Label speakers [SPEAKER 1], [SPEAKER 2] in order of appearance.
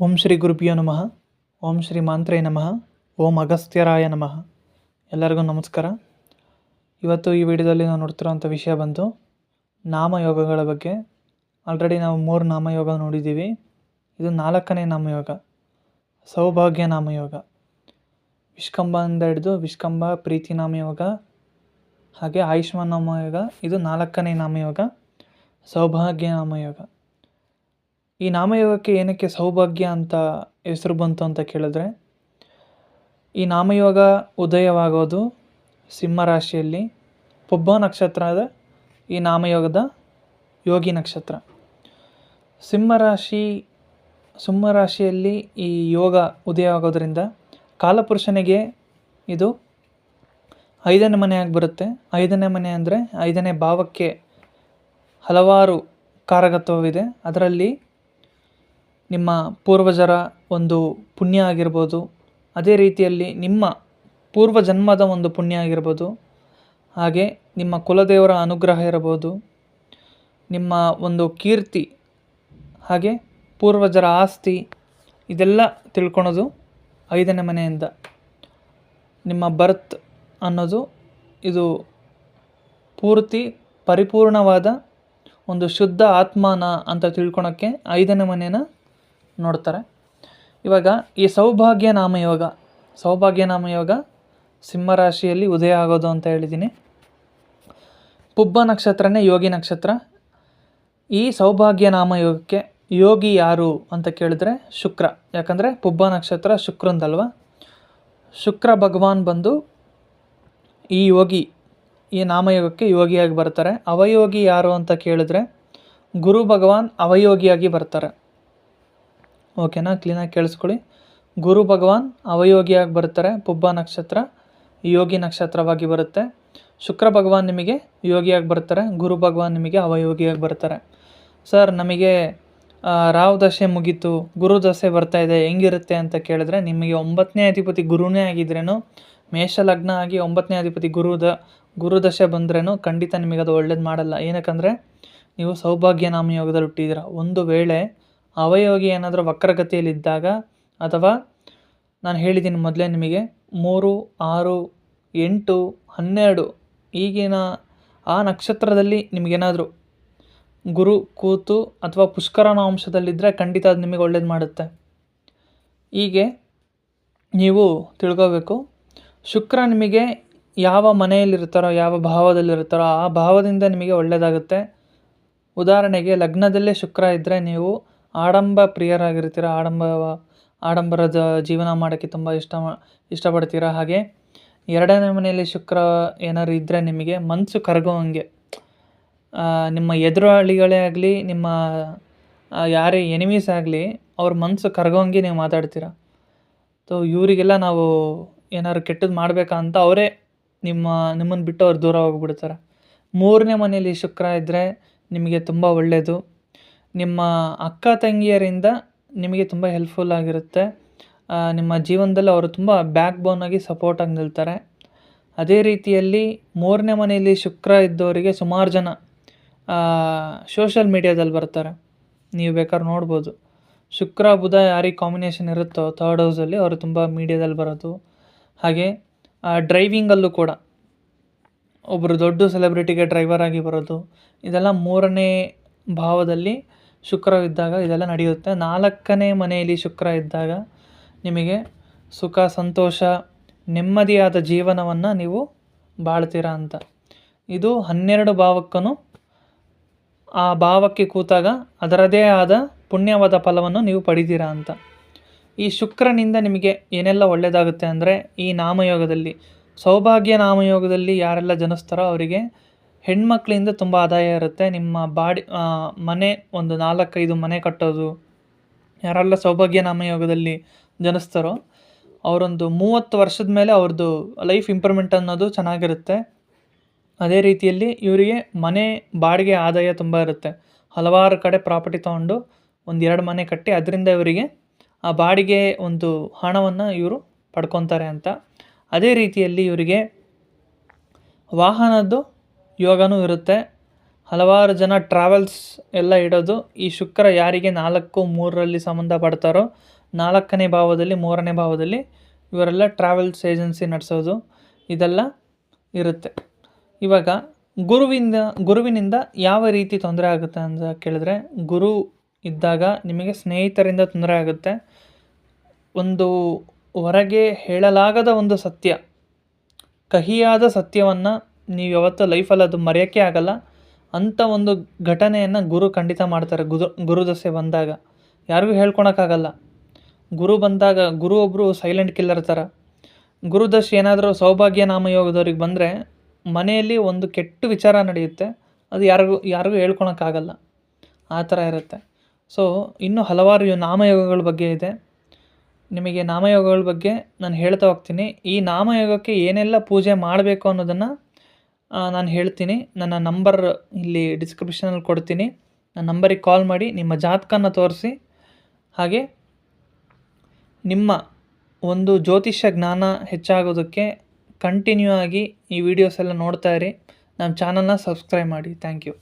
[SPEAKER 1] ಓಂ ಶ್ರೀ ಗುರುಪಿಯೋ ನಮಃ. ಓಂ ಶ್ರೀ ಮಾಂತ್ರೇ ನಮಃ. ಓಂ ಅಗಸ್ತ್ಯರಾಯ ನಮಃ. ಎಲ್ಲರಿಗೂ ನಮಸ್ಕಾರ. ಇವತ್ತು ಈ ವಿಡಿಯೋದಲ್ಲಿ ನಾವು ನೋಡ್ತಿರೋಂಥ ವಿಷಯ ಬಂದು ನಾಮಯೋಗಗಳ ಬಗ್ಗೆ. ಆಲ್ರೆಡಿ ನಾವು ಮೂರು ನಾಮಯೋಗ ನೋಡಿದ್ದೀವಿ. ಇದು ನಾಲ್ಕನೇ ನಾಮಯೋಗ. ಸೌಭಾಗ್ಯ ನಾಮಯೋಗ. ವಿಷ್ಕಂಬದಿಂದ ಹಿಡಿದು ವಿಷ್ಕಂಬ, ಪ್ರೀತಿ ನಾಮಯೋಗ, ಹಾಗೆ ಆಯುಷ್ಮಾನ್ ನಾಮಯೋಗ. ಇದು ನಾಲ್ಕನೇ ನಾಮಯೋಗ. ಸೌಭಾಗ್ಯ ನಾಮಯೋಗ. ಈ ನಾಮಯೋಗಕ್ಕೆ ಏನಕ್ಕೆ ಸೌಭಾಗ್ಯ ಅಂತ ಹೆಸರು ಬಂತು ಅಂತ ಕೇಳಿದ್ರೆ, ಈ ನಾಮಯೋಗ ಉದಯವಾಗೋದು ಸಿಂಹ ರಾಶಿಯಲ್ಲಿ ಪುಬ್ಬ ನಕ್ಷತ್ರದ ಈ ನಾಮಯೋಗದ ಯೋಗಿ ನಕ್ಷತ್ರ. ಸಿಂಹ ರಾಶಿ, ಸಿಂಹ ರಾಶಿಯಲ್ಲಿ ಈ ಯೋಗ ಉದಯವಾಗೋದ್ರಿಂದ ಕಾಲಪುರುಷನಿಗೆ ಇದು ಐದನೇ ಮನೆಯಾಗಿ ಬರುತ್ತೆ. ಐದನೇ ಮನೆ ಅಂದರೆ ಐದನೇ ಭಾವಕ್ಕೆ ಹಲವಾರು ಕಾರಕತ್ವವಿದೆ. ಅದರಲ್ಲಿ ನಿಮ್ಮ ಪೂರ್ವಜರ ಒಂದು ಪುಣ್ಯ ಆಗಿರ್ಬೋದು, ಅದೇ ರೀತಿಯಲ್ಲಿ ನಿಮ್ಮ ಪೂರ್ವ ಜನ್ಮದ ಒಂದು ಪುಣ್ಯ ಆಗಿರ್ಬೋದು, ಹಾಗೆ ನಿಮ್ಮ ಕುಲದೇವರ ಅನುಗ್ರಹ ಇರಬಹುದು, ನಿಮ್ಮ ಒಂದು ಕೀರ್ತಿ, ಹಾಗೆ ಪೂರ್ವಜರ ಆಸ್ತಿ, ಇದೆಲ್ಲ ತಿಳ್ಕೊಳೋದು ಐದನೇ ಮನೆಯಿಂದ. ನಿಮ್ಮ ಬರ್ತ್ ಅನ್ನೋದು ಇದು ಪೂರ್ತಿ ಪರಿಪೂರ್ಣವಾದ ಒಂದು ಶುದ್ಧ ಆತ್ಮನ ಅಂತ ತಿಳ್ಕೊಳೋಕ್ಕೆ ಐದನೇ ಮನೇನ ನೋಡ್ತಾರೆ. ಇವಾಗ ಈ ಸೌಭಾಗ್ಯ ನಾಮಯೋಗ ಸೌಭಾಗ್ಯ ನಾಮಯೋಗ ಸಿಂಹರಾಶಿಯಲ್ಲಿ ಉದಯ ಆಗೋದು ಅಂತ ಹೇಳಿದ್ದೀನಿ. ಪುಬ್ಬ ನಕ್ಷತ್ರನೇ ಯೋಗಿ ನಕ್ಷತ್ರ. ಈ ಸೌಭಾಗ್ಯ ನಾಮಯೋಗಕ್ಕೆ ಯೋಗಿ ಯಾರು ಅಂತ ಕೇಳಿದ್ರೆ ಶುಕ್ರ. ಯಾಕಂದರೆ ಪುಬ್ಬ ನಕ್ಷತ್ರ ಶುಕ್ರಂದಲ್ವ ಶುಕ್ರ ಭಗವಾನ್ ಬಂದು ಈ ಯೋಗಿ, ಈ ನಾಮಯೋಗಕ್ಕೆ ಯೋಗಿಯಾಗಿ ಬರ್ತಾರೆ. ಅವಯೋಗಿ ಯಾರು ಅಂತ ಕೇಳಿದ್ರೆ ಗುರು ಭಗವಾನ್ ಅವಯೋಗಿಯಾಗಿ ಬರ್ತಾರೆ. ಓಕೆನಾ? ಕ್ಲೀನಾಗಿ ಕೇಳಿಸ್ಕೊಳ್ಳಿ. ಗುರು ಭಗವಾನ್ ಅವಯೋಗಿಯಾಗಿ ಬರ್ತಾರೆ ಪುಬ್ಬ ನಕ್ಷತ್ರ ಯೋಗಿ ನಕ್ಷತ್ರವಾಗಿ ಬರುತ್ತೆ. ಶುಕ್ರ ಭಗವಾನ್ ನಿಮಗೆ ಯೋಗಿಯಾಗಿ ಬರ್ತಾರೆ ಗುರು ಭಗವಾನ್ ನಿಮಗೆ ಅವಯೋಗಿಯಾಗಿ ಬರ್ತಾರೆ ಸರ್, ನಮಗೆ ರಾವ್ ದಶೆ ಮುಗೀತು. ಗುರು ದಶೆ ಬರ್ತಾ ಇದೆ. ಹೆಂಗಿರುತ್ತೆ ಅಂತ ಕೇಳಿದ್ರೆ, ನಿಮಗೆ ಒಂಬತ್ತನೇ ಅಧಿಪತಿ ಗುರುನೇ ಆಗಿದ್ರೇನು ಮೇಷ ಲಗ್ನ ಆಗಿ ಒಂಬತ್ತನೇ ಅಧಿಪತಿ ಗುರುದ ಗುರುದಶೆ ಬಂದ್ರೇನು, ಖಂಡಿತ ನಿಮಗೆ ಅದು ಒಳ್ಳೇದು ಮಾಡಲ್ಲ. ಏನಕ್ಕಂದರೆ, ನೀವು ಸೌಭಾಗ್ಯ ನಾಮಯೋಗದಲ್ಲಿ ಹುಟ್ಟಿದ್ದೀರ ಒಂದು ವೇಳೆ ಅವಯೋಗಿ ಏನಾದರೂ ವಕ್ರಗತಿಯಲ್ಲಿದ್ದಾಗ ಅಥವಾ ನಾನು ಹೇಳಿದ್ದೀನಿ ಮೊದಲೇ ನಿಮಗೆ, ಮೂರು, ಆರು, ಎಂಟು, ಹನ್ನೆರಡು, ಈಗಿನ ಆ ನಕ್ಷತ್ರದಲ್ಲಿ ನಿಮಗೇನಾದರೂ ಗುರು, ಕೂತು ಅಥವಾ ಪುಷ್ಕರನ ಅಂಶದಲ್ಲಿದ್ದರೆ ಖಂಡಿತ ಅದು ನಿಮಗೆ ಒಳ್ಳೇದು ಮಾಡುತ್ತೆ. ಹೀಗೆ ನೀವು ತಿಳ್ಕೋಬೇಕು, ಶುಕ್ರ ನಿಮಗೆ ಯಾವ ಮನೆಯಲ್ಲಿರ್ತಾರೋ ಯಾವ ಭಾವದಲ್ಲಿರ್ತಾರೋ ಆ ಭಾವದಿಂದ ನಿಮಗೆ ಒಳ್ಳೆಯದಾಗುತ್ತೆ ಉದಾಹರಣೆಗೆ ಲಗ್ನದಲ್ಲೇ ಶುಕ್ರ ಇದ್ದರೆ ನೀವು ಆಡಂಬ ಪ್ರಿಯರಾಗಿರ್ತೀರ, ಆಡಂಬ ಆಡಂಬರದ ಜೀವನ ಮಾಡೋಕ್ಕೆ ತುಂಬ ಇಷ್ಟ ಇಷ್ಟಪಡ್ತೀರ ಹಾಗೆ. ಎರಡನೇ ಮನೆಯಲ್ಲಿ ಶುಕ್ರ ಏನಾದ್ರು ಇದ್ದರೆ ನಿಮಗೆ ಮನಸ್ಸು ಕರಗೋ ಹಂಗೆ. ನಿಮ್ಮ ಎದುರಾಳಿಗಳೇ ಆಗಲಿ, ನಿಮ್ಮ ಯಾರೇ ಎನಿಮೀಸ್ ಆಗಲಿ ಅವ್ರ ಮನಸ್ಸು ಕರಗೋಂಗೆ ನೀವು ಮಾತಾಡ್ತೀರ. ಸೊ ಇವರಿಗೆಲ್ಲ ನಾವು ಏನಾದ್ರು ಕೆಟ್ಟದ್ದು ಮಾಡಬೇಕಾ ಅಂತ ಅವರೇ ನಿಮ್ಮ ನಿಮ್ಮನ್ನು ಬಿಟ್ಟು ಅವ್ರು ದೂರ ಹೋಗ್ಬಿಡ್ತಾರೆ. ಮೂರನೇ ಮನೆಯಲ್ಲಿ ಶುಕ್ರ ಇದ್ದರೆ ನಿಮಗೆ ತುಂಬ ಒಳ್ಳೆಯದು ನಿಮ್ಮ ಅಕ್ಕ ತಂಗಿಯರಿಂದ ನಿಮಗೆ ತುಂಬ ಹೆಲ್ಪ್ಫುಲ್ ಆಗಿರುತ್ತೆ. ನಿಮ್ಮ ಜೀವನದಲ್ಲಿ ಅವರು ತುಂಬ ಬ್ಯಾಕ್ ಬೋನಾಗಿ ಸಪೋರ್ಟಾಗಿ ನಿಲ್ತಾರೆ. ಅದೇ ರೀತಿಯಲ್ಲಿ ಮೂರನೇ ಮನೆಯಲ್ಲಿ ಶುಕ್ರ ಇದ್ದವರಿಗೆ ಸುಮಾರು ಜನ ಸೋಷಲ್ ಮೀಡ್ಯಾದಲ್ಲಿ ಬರ್ತಾರೆ. ನೀವು ಬೇಕಾದ್ರೆ ನೋಡ್ಬೋದು. ಶುಕ್ರ, ಬುಧ ಯಾರಿಗೆ ಕಾಂಬಿನೇಷನ್ ಇರುತ್ತೋ ಥರ್ಡ್ ಹೌಸಲ್ಲಿ ಅವರು ತುಂಬ ಮೀಡ್ಯಾದಲ್ಲಿ ಬರೋದು. ಹಾಗೆ ಡ್ರೈವಿಂಗಲ್ಲೂ ಕೂಡ ಒಬ್ಬರು ದೊಡ್ಡ ಸೆಲೆಬ್ರಿಟಿಗೆ ಡ್ರೈವರ್ ಆಗಿ ಬರೋದು. ಇದೆಲ್ಲ ಮೂರನೇ ಭಾವದಲ್ಲಿ ಶುಕ್ರ ಇದ್ದಾಗ ಇದೆಲ್ಲ ನಡೆಯುತ್ತೆ. ನಾಲ್ಕನೇ ಮನೆಯಲ್ಲಿ ಶುಕ್ರ ಇದ್ದಾಗ ನಿಮಗೆ ಸುಖ, ಸಂತೋಷ, ನೆಮ್ಮದಿಯಾದ ಜೀವನವನ್ನು ನೀವು ಬಾಳ್ತೀರಾ ಅಂತ. ಇದು ಹನ್ನೆರಡು ಭಾವಕ್ಕೂ ಆ ಭಾವಕ್ಕೆ ಕೂತಾಗ ಅದರದೇ ಆದ ಪುಣ್ಯವಾದ ಫಲವನ್ನು ನೀವು ಪಡಿತೀರಾ ಅಂತ. ಈ ಶುಕ್ರನಿಂದ ನಿಮಗೆ ಏನೆಲ್ಲ ಒಳ್ಳೆಯದಾಗುತ್ತೆ ಅಂದರೆ ಈ ನಾಮಯೋಗದಲ್ಲಿ, ಸೌಭಾಗ್ಯ ನಾಮಯೋಗದಲ್ಲಿ ಯಾರೆಲ್ಲ ಜನಿಸ್ತಾರೋ ಅವರಿಗೆ ಹೆಣ್ಮಕ್ಳಿಂದ ತುಂಬ ಆದಾಯ ಇರುತ್ತೆ. ನಿಮ್ಮ ಬಾಡಿ ಮನೆ ಒಂದು ನಾಲ್ಕೈದು ಮನೆ ಕಟ್ಟೋದು, ಯಾರೆಲ್ಲ ಸೌಭಾಗ್ಯ ನಾಮಯೋಗದಲ್ಲಿ ಜನಿಸ್ತಾರೋ, ಅವರೊಂದು ಮೂವತ್ತು ವರ್ಷದ ಮೇಲೆ ಅವ್ರದ್ದು ಲೈಫ್ ಇಂಪ್ರೂವ್ಮೆಂಟ್ ಅನ್ನೋದು ಚೆನ್ನಾಗಿರುತ್ತೆ. ಅದೇ ರೀತಿಯಲ್ಲಿ ಇವರಿಗೆ ಮನೆ, ಬಾಡಿಗೆ ಆದಾಯ ತುಂಬ ಇರುತ್ತೆ. ಹಲವಾರು ಕಡೆ ಪ್ರಾಪರ್ಟಿ ತೊಗೊಂಡು ಒಂದು ಎರಡು ಮನೆ ಕಟ್ಟಿ ಅದರಿಂದ ಇವರಿಗೆ ಆ ಬಾಡಿಗೆ ಒಂದು ಹಣವನ್ನು ಇವರು ಪಡ್ಕೊತಾರೆ ಅಂತ. ಅದೇ ರೀತಿಯಲ್ಲಿ ಇವರಿಗೆ ವಾಹನದ್ದು ಯೋಗನೂ ಇರುತ್ತೆ. ಹಲವಾರು ಜನ ಟ್ರಾವೆಲ್ಸ್ ಎಲ್ಲ ಇಡೋದು. ಈ ಶುಕ್ರ ಯಾರಿಗೆ ನಾಲ್ಕು, ಮೂರರಲ್ಲಿ ಸಂಬಂಧ ಪಡ್ತಾರೋ ನಾಲ್ಕನೇ ಭಾವದಲ್ಲಿ, ಮೂರನೇ ಭಾವದಲ್ಲಿ ಇವರೆಲ್ಲ ಟ್ರಾವೆಲ್ಸ್ ಏಜೆನ್ಸಿ ನಡೆಸೋದು ಇದೆಲ್ಲ ಇರುತ್ತೆ. ಇವಾಗ ಗುರುವಿಂದ, ಗುರುವಿನಿಂದ ಯಾವ ರೀತಿ ತೊಂದರೆ ಆಗುತ್ತೆ ಅಂತ ಕೇಳಿದ್ರೆ, ಗುರು ಇದ್ದಾಗ ನಿಮಗೆ ಸ್ನೇಹಿತರಿಂದ ತೊಂದರೆ ಆಗುತ್ತೆ. ಒಂದು ಹೊರಗೆ ಹೇಳಲಾಗದ ಒಂದು ಸತ್ಯ, ಕಹಿಯಾದ ಸತ್ಯವನ್ನು ನೀವು ಯಾವತ್ತೂ ಲೈಫಲ್ಲಿ ಅದು ಮರೆಯೋಕ್ಕೆ ಆಗಲ್ಲ. ಅಂಥ ಒಂದು ಘಟನೆಯನ್ನು ಗುರು ಖಂಡಿತ ಮಾಡ್ತಾರೆ ಗುರು ಗುರುದಸೆ ಬಂದಾಗ. ಯಾರಿಗೂ ಹೇಳ್ಕೊಳಕ್ಕಾಗಲ್ಲ ಗುರು ಬಂದಾಗ, ಗುರು ಒಬ್ಬರು ಸೈಲೆಂಟ್ ಕಿಲ್ಲರ್ ಥರ ಗುರುದಶ್ ಏನಾದರೂ ಸೌಭಾಗ್ಯ ನಾಮಯೋಗದವ್ರಿಗೆ ಬಂದರೆ ಮನೆಯಲ್ಲಿ ಒಂದು ಕೆಟ್ಟ ವಿಚಾರ ನಡೆಯುತ್ತೆ. ಅದು ಯಾರಿಗೂ ಯಾರಿಗೂ ಹೇಳ್ಕೊಳಕ್ಕಾಗಲ್ಲ ಆ ಥರ ಇರುತ್ತೆ. ಸೊ ಇನ್ನೂ ಹಲವಾರು ನಾಮಯೋಗಗಳ ಬಗ್ಗೆ ಇದೆ. ನಿಮಗೆ ನಾಮಯೋಗಗಳ ಬಗ್ಗೆ ನಾನು ಹೇಳ್ತಾ ಹೋಗ್ತೀನಿ. ಈ ನಾಮಯೋಗಕ್ಕೆ ಏನೆಲ್ಲ ಪೂಜೆ ಮಾಡಬೇಕು ಅನ್ನೋದನ್ನು ನಾನು ಹೇಳ್ತೀನಿ, ನನ್ನ ನಂಬರ್ ಇಲ್ಲಿ ಡಿಸ್ಕ್ರಿಪ್ಷನಲ್ಲಿ ಕೊಡ್ತೀನಿ. ನನ್ನ ನಂಬರಿಗೆ ಕಾಲ್ ಮಾಡಿ, ನಿಮ್ಮ ಜಾತಕನ ತೋರಿಸಿ. ಹಾಗೆ, ನಿಮ್ಮ ಒಂದು ಜ್ಯೋತಿಷ್ಯ ಜ್ಞಾನ ಹೆಚ್ಚಾಗೋದಕ್ಕೆ ಕಂಟಿನ್ಯೂ ಆಗಿ ಈ ವಿಡಿಯೋಸ್ ಎಲ್ಲ ನೋಡ್ತಾ ಇರಿ. ನಮ್ಮ ಚಾನಲ್ನ ಸಬ್ಸ್ಕ್ರೈಬ್ ಮಾಡಿ. Thank you